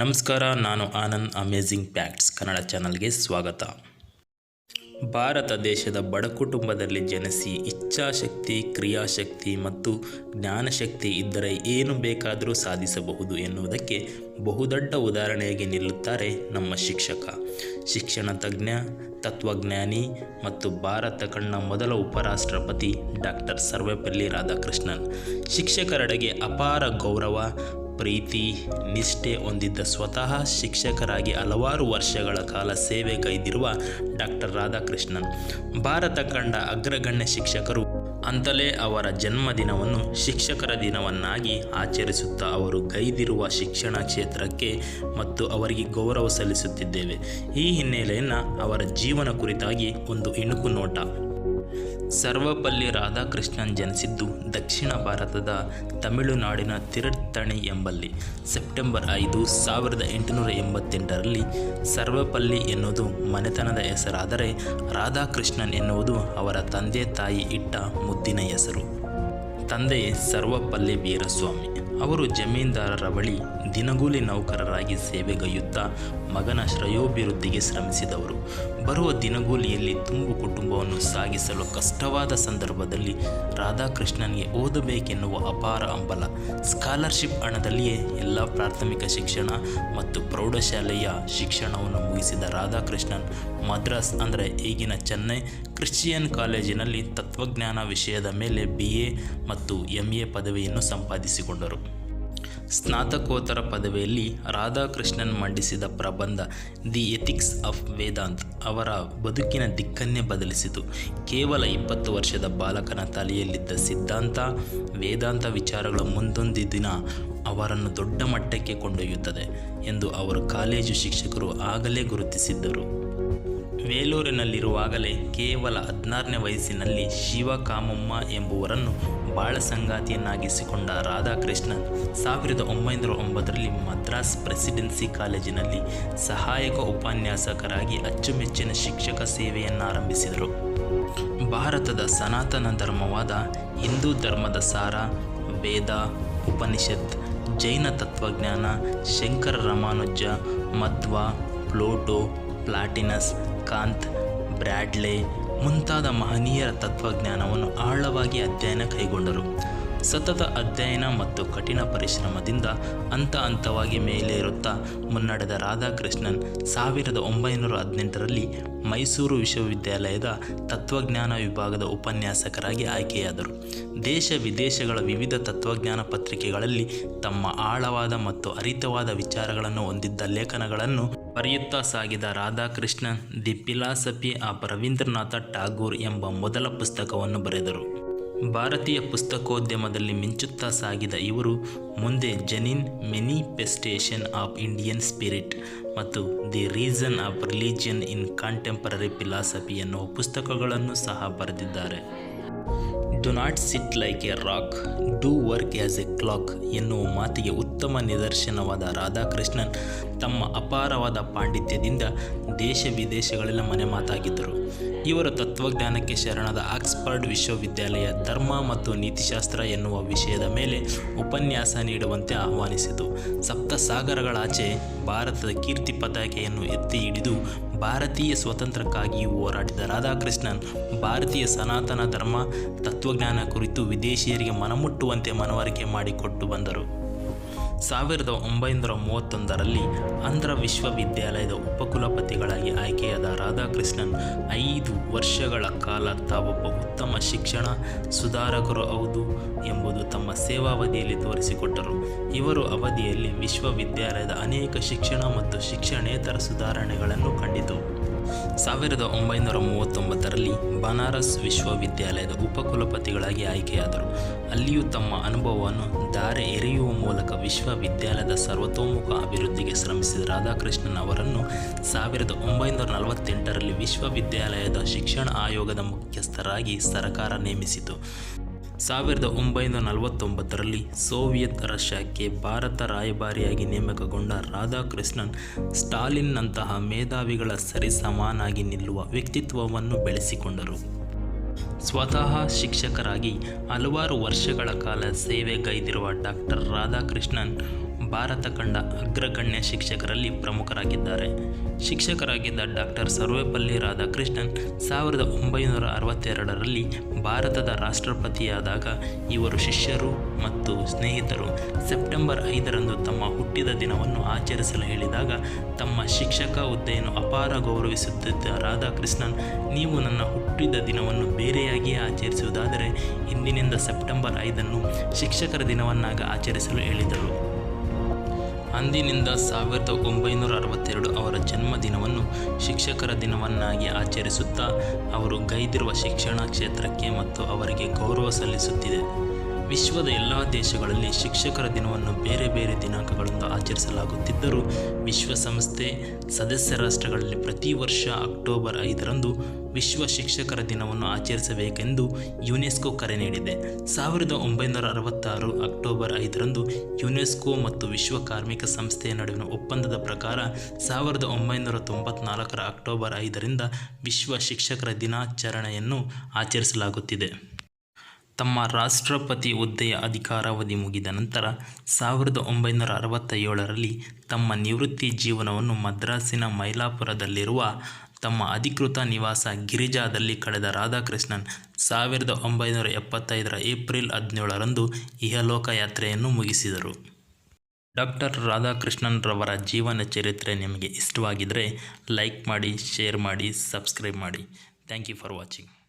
ನಮಸ್ಕಾರ, ನಾನು Anand amazing facts Kannada ಚಾನಲ್ಗೆ ಸ್ವಾಗತ. ಭಾರತ ದೇಶದ ಬಡ ಕುಟುಂಬದಲ್ಲಿ ಜನಿಸಿ ಇಚ್ಛಾಶಕ್ತಿ, ಕ್ರಿಯಾಶಕ್ತಿ ಮತ್ತು ಜ್ಞಾನಶಕ್ತಿ ಇದ್ದರೆ ಏನು ಬೇಕಾದರೂ ಸಾಧಿಸಬಹುದು ಎನ್ನುವುದಕ್ಕೆ ಬಹುದೊಡ್ಡ ಉದಾಹರಣೆಯಾಗಿ ನಿಲ್ಲುತ್ತಾರೆ ನಮ್ಮ ಶಿಕ್ಷಕ. ಶಿಕ್ಷಣ ತಜ್ಞ, ತತ್ವಜ್ಞಾನಿ ಮತ್ತು ಭಾರತ ಕಂಡ ಮೊದಲ ಉಪರಾಷ್ಟ್ರಪತಿ ಡಾಕ್ಟರ್ ಸರ್ವಪಲ್ಲಿ ರಾಧಾಕೃಷ್ಣನ್. ಶಿಕ್ಷಕರೆಡೆಗೆ ಅಪಾರ ಗೌರವ ಪ್ರೀತಿ, ನಿಷ್ಠೆ ಹೊಂದಿದ್ದ ಸ್ವತಃ ಶಿಕ್ಷಕರಾಗಿ ಹಲವಾರು ವರ್ಷಗಳ ಕಾಲ ಸೇವೆ ಕೈದಿರುವ ಡಾಕ್ಟರ್ ರಾಧಾಕೃಷ್ಣನ್. ಭಾರತ ಕಂಡ ಅಗ್ರಗಣ್ಯ ಶಿಕ್ಷಕರು ಅಂತಲೇ ಅವರ ಜನ್ಮದಿನವನ್ನು ಶಿಕ್ಷಕರ ದಿನವನ್ನಾಗಿ ಆಚರಿಸುತ್ತಾ ಅವರು ಗೈದಿರುವ ಶಿಕ್ಷಣ ಕ್ಷೇತ್ರಕ್ಕೆ ಮತ್ತು ಅವರಿಗೆ ಗೌರವ ಸಲ್ಲಿಸುತ್ತಿದ್ದೇವೆ. ಈ ಹಿನ್ನೆಲೆಯನ್ನು ಅವರ ಜೀವನ ಕುರಿತಾಗಿ ಒಂದು ಇಣುಕು ನೋಟ. ಸರ್ವಪಲ್ಲಿ ರಾಧಾಕೃಷ್ಣನ್ ಜನಿಸಿದ್ದು ದಕ್ಷಿಣ ಭಾರತದ ತಮಿಳುನಾಡಿನ ತಿರುತ್ತಣಿ ಎಂಬಲ್ಲಿ. ಸೆಪ್ಟೆಂಬರ್ ಐದು ಸಾವಿರದ ಎಂಟುನೂರ ಎಂಬತ್ತೆಂಟರಲ್ಲಿ ಸರ್ವಪಲ್ಲಿ ಎನ್ನುವುದು ಮನೆತನದ ಹೆಸರಾದರೆ ರಾಧಾಕೃಷ್ಣನ್ ಎನ್ನುವುದು ಅವರ ತಂದೆ ತಾಯಿ ಇಟ್ಟ ಮುದ್ದಿನ ಹೆಸರು. ತಂದೆ ಸರ್ವಪಲ್ಲಿ ವೀರಸ್ವಾಮಿ. ಅವರು ಜಮೀನ್ದಾರರ ಬಳಿ ದಿನಗೂಲಿ ನೌಕರರಾಗಿ ಸೇವೆಗೈಯುತ್ತಾ ಮಗನ ಶ್ರೇಯೋಭಿವೃದ್ಧಿಗೆ ಶ್ರಮಿಸಿದವರು. ಬರುವ ದಿನಗೂಲಿಯಲ್ಲಿ ತುಂಬು ಕುಟುಂಬವನ್ನು ಸಾಗಿಸಲು ಕಷ್ಟವಾದ ಸಂದರ್ಭದಲ್ಲಿ ರಾಧಾಕೃಷ್ಣನ್ಗೆ ಓದಬೇಕೆನ್ನುವ ಅಪಾರ ಹಂಬಲ. ಸ್ಕಾಲರ್ಶಿಪ್ ಹಣದಲ್ಲಿಯೇ ಎಲ್ಲ ಪ್ರಾಥಮಿಕ ಶಿಕ್ಷಣ ಮತ್ತು ಪ್ರೌಢಶಾಲೆಯ ಶಿಕ್ಷಣವನ್ನು ಮುಗಿಸಿದ ರಾಧಾಕೃಷ್ಣನ್ ಮದ್ರಾಸ್ ಅಂದರೆ ಈಗಿನ ಚೆನ್ನೈ ಕ್ರಿಶ್ಚಿಯನ್ ಕಾಲೇಜಿನಲ್ಲಿ ತತ್ವಜ್ಞಾನ ವಿಷಯದ ಮೇಲೆ ಬಿ ಎ ಮತ್ತು ಎಂ ಎ ಪದವಿಯನ್ನು ಸಂಪಾದಿಸಿಕೊಂಡರು. ಸ್ನಾತಕೋತ್ತರ ಪದವಿಯಲ್ಲಿ ರಾಧಾಕೃಷ್ಣನ್ ಮಂಡಿಸಿದ ಪ್ರಬಂಧ ದಿ ಎಥಿಕ್ಸ್ ಆಫ್ ವೇದಾಂತ್ ಅವರ ಬದುಕಿನ ದಿಕ್ಕನ್ನೇ ಬದಲಿಸಿತು. ಕೇವಲ ಇಪ್ಪತ್ತು ವರ್ಷದ ಬಾಲಕನ ತಲೆಯಲ್ಲಿದ್ದ ಸಿದ್ಧಾಂತ, ವೇದಾಂತ ವಿಚಾರಗಳ ಮುಂದೊಂದು ದಿನ ಅವರನ್ನು ದೊಡ್ಡ ಮಟ್ಟಕ್ಕೆ ಕೊಂಡೊಯ್ಯುತ್ತದೆ ಎಂದು ಅವರು ಕಾಲೇಜು ಶಿಕ್ಷಕರು ಆಗಲೇ ಗುರುತಿಸಿದ್ದರು. ವೇಲೂರಿನಲ್ಲಿರುವಾಗಲೇ ಕೇವಲ ಹದಿನಾರನೇ ವಯಸ್ಸಿನಲ್ಲಿ ಶಿವಕಾಮಮ್ಮ ಎಂಬುವರನ್ನು ಬಾಳ ಸಂಗಾತಿಯನ್ನಾಗಿಸಿಕೊಂಡ ರಾಧಾಕೃಷ್ಣನ್ ಸಾವಿರದ ಒಂಬೈನೂರ ಒಂಬತ್ತರಲ್ಲಿ ಮದ್ರಾಸ್ ಪ್ರೆಸಿಡೆನ್ಸಿ ಕಾಲೇಜಿನಲ್ಲಿ ಸಹಾಯಕ ಉಪನ್ಯಾಸಕರಾಗಿ ಅಚ್ಚುಮೆಚ್ಚಿನ ಶಿಕ್ಷಕ ಸೇವೆಯನ್ನು ಆರಂಭಿಸಿದರು ಭಾರತದ ಸನಾತನ ಧರ್ಮವಾದ ಹಿಂದೂ ಧರ್ಮದ ಸಾರ, ವೇದ, ಉಪನಿಷತ್, ಜೈನ ತತ್ವಜ್ಞಾನ, ಶಂಕರ ರಾಮಾನುಜ, ಮಧ್ವ, ಪ್ಲೋಟೋ, ಪ್ಲಾಟಿನಸ್, ಕಾಂತ್, ಬ್ರ್ಯಾಡ್ಲೆ ಮುಂತಾದ ಮಹನೀಯರ ತತ್ವಜ್ಞಾನವನ್ನು ಆಳವಾಗಿ ಅಧ್ಯಯನ ಕೈಗೊಂಡರು. ಸತತ ಅಧ್ಯಯನ ಮತ್ತು ಕಠಿಣ ಪರಿಶ್ರಮದಿಂದ ಹಂತ ಹಂತವಾಗಿ ಮೇಲೇರುತ್ತಾ ಮುನ್ನಡೆದ ರಾಧಾಕೃಷ್ಣನ್ ಸಾವಿರದ ಒಂಬೈನೂರ ಹದಿನೆಂಟರಲ್ಲಿ ಮೈಸೂರು ವಿಶ್ವವಿದ್ಯಾಲಯದ ತತ್ವಜ್ಞಾನ ವಿಭಾಗದ ಉಪನ್ಯಾಸಕರಾಗಿ ಆಯ್ಕೆಯಾದರು. ದೇಶ ವಿದೇಶಗಳ ವಿವಿಧ ತತ್ವಜ್ಞಾನ ಪತ್ರಿಕೆಗಳಲ್ಲಿ ತಮ್ಮ ಆಳವಾದ ಮತ್ತು ಅರಿತವಾದ ವಿಚಾರಗಳನ್ನು ಹೊಂದಿದ್ದ ಲೇಖನಗಳನ್ನು ಬರೆಯುತ್ತಾ ಸಾಗಿದ Radhakrishnan the philosophy of Rabindranath Tagore ಎಂಬ ಮೊದಲ ಪುಸ್ತಕವನ್ನು ಬರೆದರು. ಭಾರತೀಯ ಪುಸ್ತಕೋದ್ಯಮದಲ್ಲಿ ಮಿಂಚುತ್ತಾ ಸಾಗಿದ ಇವರು ಮುಂದೆ genuine manifestation of Indian spirit ಮತ್ತು the reason of religion in contemporary philosophy ಎನ್ನುವ ಪುಸ್ತಕಗಳನ್ನು ಸಹ ಬರೆದಿದ್ದಾರೆ. Do not sit like a rock do work as a clock ಎನ್ನುವ ಮಾತಿಗೆ ಉತ್ತಮ ನಿದರ್ಶನವಾದ ರಾಧಾಕೃಷ್ಣನ್ ತಮ್ಮ ಅಪಾರವಾದ ಪಾಂಡಿತ್ಯದಿಂದ ದೇಶ ವಿದೇಶಗಳೆಲ್ಲ ಮನೆ ಮಾತಾಗಿದ್ದರು ಇವರ ತತ್ವಜ್ಞಾನಕ್ಕೆ ಶರಣದ ಆಕ್ಸ್ಫರ್ಡ್ ವಿಶ್ವವಿದ್ಯಾಲಯ ಧರ್ಮ ಮತ್ತು ನೀತಿಶಾಸ್ತ್ರ ಎನ್ನುವ ವಿಷಯದ ಮೇಲೆ ಉಪನ್ಯಾಸ ನೀಡುವಂತೆ ಆಹ್ವಾನಿಸಿತು. ಸಪ್ತಸಾಗರಗಳಾಚೆ ಭಾರತದ ಕೀರ್ತಿ ಪತಾಕೆಯನ್ನು ಎತ್ತಿ ಹಿಡಿದು ಭಾರತೀಯ ಸ್ವತಂತ್ರಕ್ಕಾಗಿ ಹೋರಾಡಿದ ರಾಧಾಕೃಷ್ಣನ್ ಭಾರತೀಯ ಸನಾತನ ಧರ್ಮ, ತತ್ವಜ್ಞಾನ ಕುರಿತು ವಿದೇಶಿಯರಿಗೆ ಮನಮುಟ್ಟುವಂತೆ ಮನವರಿಕೆ ಮಾಡಿಕೊಟ್ಟು ಬಂದರು. ಸಾವಿರದ ಒಂಬೈನೂರ ಮೂವತ್ತೊಂದರಲ್ಲಿ ಆಂಧ್ರ ವಿಶ್ವವಿದ್ಯಾಲಯದ ಉಪಕುಲಪತಿಗಳಾಗಿ ಆಯ್ಕೆಯಾದ ರಾಧಾಕೃಷ್ಣನ್ ಐದು ವರ್ಷಗಳ ಕಾಲ ತಾವೊಬ್ಬ ಉತ್ತಮ ಶಿಕ್ಷಣ ಸುಧಾರಕರು ಹೌದು ಎಂಬುದು ತಮ್ಮ ಸೇವಾವಧಿಯಲ್ಲಿ ತೋರಿಸಿಕೊಟ್ಟರು. ಇವರು ಅವಧಿಯಲ್ಲಿ ವಿಶ್ವವಿದ್ಯಾಲಯದ ಅನೇಕ ಶಿಕ್ಷಣ ಮತ್ತು ಶಿಕ್ಷಣೇತರ ಸುಧಾರಣೆಗಳನ್ನು ಕಂಡಿತು. ಸಾವಿರದ ಒಂಬೈನೂರ ಮೂವತ್ತೊಂಬತ್ತರಲ್ಲಿ ಬನಾರಸ್ ವಿಶ್ವವಿದ್ಯಾಲಯದ ಉಪಕುಲಪತಿಗಳಾಗಿ ಆಯ್ಕೆಯಾದರು. ಅಲ್ಲಿಯೂ ತಮ್ಮ ಅನುಭವವನ್ನು ಧಾರೆ ಎರೆಯುವ ಮೂಲಕ ವಿಶ್ವವಿದ್ಯಾಲಯದ ಸರ್ವತೋಮುಖ ಅಭಿವೃದ್ಧಿಗೆ ಶ್ರಮಿಸಿದ ರಾಧಾಕೃಷ್ಣನ್ ಅವರನ್ನು ಸಾವಿರದ ಒಂಬೈನೂರ ನಲವತ್ತೆಂಟರಲ್ಲಿ ವಿಶ್ವವಿದ್ಯಾಲಯದ ಶಿಕ್ಷಣ ಆಯೋಗದ ಮುಖ್ಯಸ್ಥರಾಗಿ ಸರ್ಕಾರ ನೇಮಿಸಿತು. ಸಾವಿರದ ಒಂಬೈನೂರ ನಲವತ್ತೊಂಬತ್ತರಲ್ಲಿ ಸೋವಿಯತ್ ರಷ್ಯಾಕ್ಕೆ ಭಾರತ ರಾಯಭಾರಿಯಾಗಿ ನೇಮಕಗೊಂಡ ರಾಧಾಕೃಷ್ಣನ್ ಸ್ಟಾಲಿನ್ನಂತಹ ಮೇಧಾವಿಗಳ ಸರಿಸಮಾನಾಗಿ ನಿಲ್ಲುವ ವ್ಯಕ್ತಿತ್ವವನ್ನು ಬೆಳೆಸಿಕೊಂಡರು. ಸ್ವತಃ ಶಿಕ್ಷಕರಾಗಿ ಹಲವಾರು ವರ್ಷಗಳ ಕಾಲ ಸೇವೆಗೈದಿರುವ ಡಾಕ್ಟರ್ ರಾಧಾಕೃಷ್ಣನ್ ಭಾರತ ಕಂಡ ಅಗ್ರಗಣ್ಯ ಶಿಕ್ಷಕರಲ್ಲಿ ಪ್ರಮುಖರಾಗಿದ್ದಾರೆ. ಶಿಕ್ಷಕರಾಗಿದ್ದ ಡಾಕ್ಟರ್ ಸರ್ವೇಪಲ್ಲಿ ರಾಧಾಕೃಷ್ಣನ್ ಸಾವಿರದ ಒಂಬೈನೂರ ಅರವತ್ತೆರಡರಲ್ಲಿ ಭಾರತದ ರಾಷ್ಟ್ರಪತಿಯಾದಾಗ ಇವರು ಶಿಷ್ಯರು ಮತ್ತು ಸ್ನೇಹಿತರು ಸೆಪ್ಟೆಂಬರ್ ಐದರಂದು ತಮ್ಮ ಹುಟ್ಟಿದ ದಿನವನ್ನು ಆಚರಿಸಲು ಹೇಳಿದಾಗ, ತಮ್ಮ ಶಿಕ್ಷಕ ಹುದ್ದೆಯನ್ನು ಅಪಾರ ಗೌರವಿಸುತ್ತಿದ್ದ ರಾಧಾಕೃಷ್ಣನ್, ನೀವು ನನ್ನ ಹುಟ್ಟಿದ ದಿನವನ್ನು ಬೇರೆಯಾಗಿಯೇ ಆಚರಿಸುವುದಾದರೆ, ಇಂದಿನಿಂದ ಸೆಪ್ಟೆಂಬರ್ ಐದನ್ನು ಶಿಕ್ಷಕರ ದಿನವನ್ನಾಗಿ ಆಚರಿಸಲು ಹೇಳಿದರು. ಅಂದಿನಿಂದ ಸಾವಿರದ ಒಂಬೈನೂರ ಅರವತ್ತೆರಡು ಅವರ ಜನ್ಮದಿನವನ್ನು ಶಿಕ್ಷಕರ ದಿನವನ್ನಾಗಿ ಆಚರಿಸುತ್ತಾ, ಅವರು ಗೈದಿರುವ ಶಿಕ್ಷಣ ಕ್ಷೇತ್ರಕ್ಕೆ ಮತ್ತು ಅವರಿಗೆ ಗೌರವ ಸಲ್ಲಿಸುತ್ತಿದೆ. ವಿಶ್ವದ ಎಲ್ಲ ದೇಶಗಳಲ್ಲಿ ಶಿಕ್ಷಕರ ದಿನವನ್ನು ಬೇರೆ ಬೇರೆ ದಿನಾಂಕಗಳಿಂದ ಆಚರಿಸಲಾಗುತ್ತಿದ್ದರೂ ವಿಶ್ವಸಂಸ್ಥೆ ಸದಸ್ಯ ರಾಷ್ಟ್ರಗಳಲ್ಲಿ ಪ್ರತಿ ವರ್ಷ ಅಕ್ಟೋಬರ್ ಐದರಂದು ವಿಶ್ವ ಶಿಕ್ಷಕರ ದಿನವನ್ನು ಆಚರಿಸಬೇಕೆಂದು ಯುನೆಸ್ಕೋ ಕರೆ ನೀಡಿದೆ. ಸಾವಿರದ ಒಂಬೈನೂರ ಅರವತ್ತಾರು ಅಕ್ಟೋಬರ್ ಐದರಂದು ಯುನೆಸ್ಕೋ ಮತ್ತು ವಿಶ್ವ ಕಾರ್ಮಿಕ ಸಂಸ್ಥೆಯ ನಡುವಿನ ಒಪ್ಪಂದದ ಪ್ರಕಾರ ಸಾವಿರದ ಒಂಬೈನೂರ ತೊಂಬತ್ನಾಲ್ಕರ ಅಕ್ಟೋಬರ್ ಐದರಿಂದ ವಿಶ್ವ ಶಿಕ್ಷಕರ ದಿನಾಚರಣೆಯನ್ನು ಆಚರಿಸಲಾಗುತ್ತಿದೆ. ತಮ್ಮ ರಾಷ್ಟ್ರಪತಿ ಹುದ್ದೆಯ ಅಧಿಕಾರಾವಧಿ ಮುಗಿದ ನಂತರ ಸಾವಿರದ ಒಂಬೈನೂರ ಅರವತ್ತ ಏಳರಲ್ಲಿ ತಮ್ಮ ನಿವೃತ್ತಿ ಜೀವನವನ್ನು ಮದ್ರಾಸಿನ ಮೈಲಾಪುರದಲ್ಲಿರುವ ತಮ್ಮ ಅಧಿಕೃತ ನಿವಾಸ ಗಿರಿಜಾದಲ್ಲಿ ಕಳೆದ ರಾಧಾಕೃಷ್ಣನ್ ಸಾವಿರದ ಒಂಬೈನೂರ ಎಪ್ಪತ್ತೈದರ ಏಪ್ರಿಲ್ ಹದಿನೇಳರಂದು ಇಹಲೋಕ ಯಾತ್ರೆಯನ್ನು ಮುಗಿಸಿದರು. ಡಾಕ್ಟರ್ ರಾಧಾಕೃಷ್ಣನ್ ರವರ ಜೀವನ ಚರಿತ್ರೆ ನಿಮಗೆ ಇಷ್ಟವಾಗಿದ್ದರೆ ಲೈಕ್ ಮಾಡಿ, ಶೇರ್ ಮಾಡಿ, ಸಬ್ಸ್ಕ್ರೈಬ್ ಮಾಡಿ. Thank you for watching.